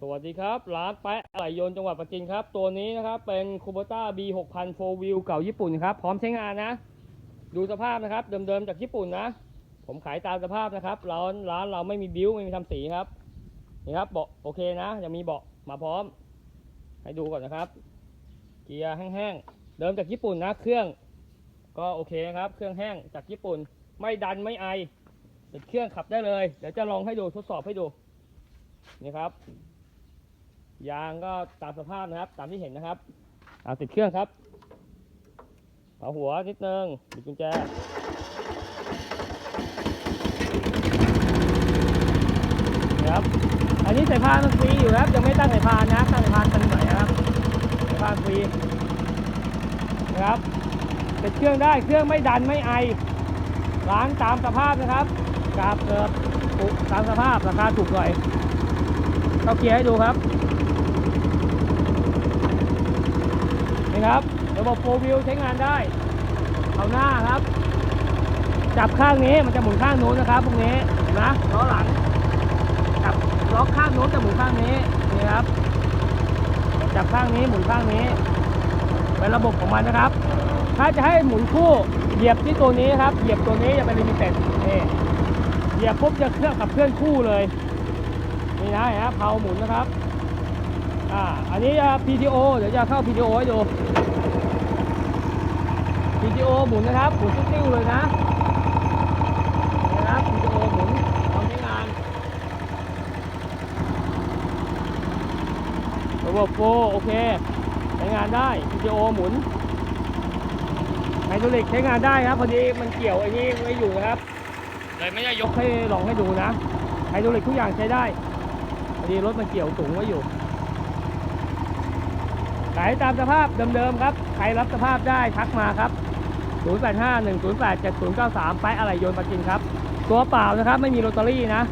สวัสดีครับ ร้านแปะอะไหล่ยนต์จังหวัดประจินครับ ตัวนี้นะครับ เป็นคูโบต้า B 6 0 0 4 Wheel เก่าญี่ปุ่นครับ พร้อมใช้งานนะ ดูสภาพนะครับ เดิมๆ จากญี่ปุ่นนะ ผมขายตามสภาพนะครับ ร้านร้านเราไม่มีบิ้ว ไม่มีทำสีครับ นี่ครับเบาะโอเคนะ ยังมีเบาะมาพร้อม ให้ดูก่อนนะครับ เกียร์แห้งๆ เดิมจากญี่ปุ่นนะ เครื่อง ก็โอเคนะครับ เครื่องแห้งจากญี่ปุ่น ไม่ดันไม่ไอติดเครื่องขับได้เลย เดี๋ยวจะลองให้ดูทดสอบให้ดู นี่ครับ ยางก็ตามสภาพนะครับ ตามที่เห็นนะครับเอาติดเครื่องครับเผาหัวนิดนึงบิดกุญแจนะครับ อันนี้สายพานมันฟรีอยู่ครับ ยังไม่ตั้งสายพานนะ ตั้งสายพานตันหน่อยนครับสายพานฟรีนะครับติดเครื่องได้ เครื่องไม่ดันไม่ไอ ล้างตามสภาพนะครับกราบเกิบตามสภาพราคาถูกหน่อยเข้าเกียร์ให้ดูครับ ครับ ระบบโฟวิวใช้งานได้ เอาหน้าครับ จับข้างนี้มันจะหมุนข้างนู้นนะครับพวกนี้นไหมล้อหลัง จับล็อกข้างนู้นจะหมุนข้างนี้นี่ครับ จับข้างนี้หมุนข้างนี้ เป็นระบบของมันนะครับ ถ้าจะให้หมุนคู่เหยียบที่ตัวนี้ครับ เหยียบตัวนี้จะเป็นลิมิเต็ดนี่เหยียบปุ๊บจะเครื่องขับเคลื่อนคู่เลย นี่นะเห็นไหมเพาหมุนนะครับ อ่า อันนี้จะ PTO เดี๋ยวจะเข้า PTO ให้ดู PTO หมุนนะครับ หมุนติ้วๆเลยนะนี่นะครับ PTO หมุนพร้อมใช้งานระบบโฟโอเค ใช้งานได้ PTO หมุนไฮดรอลิกใช้งานได้ครับพอดีมันเกี่ยวไอ้นี่ไว้อยู่นะครับ เลยไม่ได้ยกให้ลองให้ดูนะไฮดรอลิกทุกอย่างใช้ได้พอดีรถมันเกี่ยวสูงไว้อยู่ ขายตามสภาพเดิมๆครับ ใครรับสภาพได้ทักมาครับ 085 108 7093 ไปอะไรโยนมาจรินครับ ตัวเปล่านะครับ ไม่มีโรตารี่นะ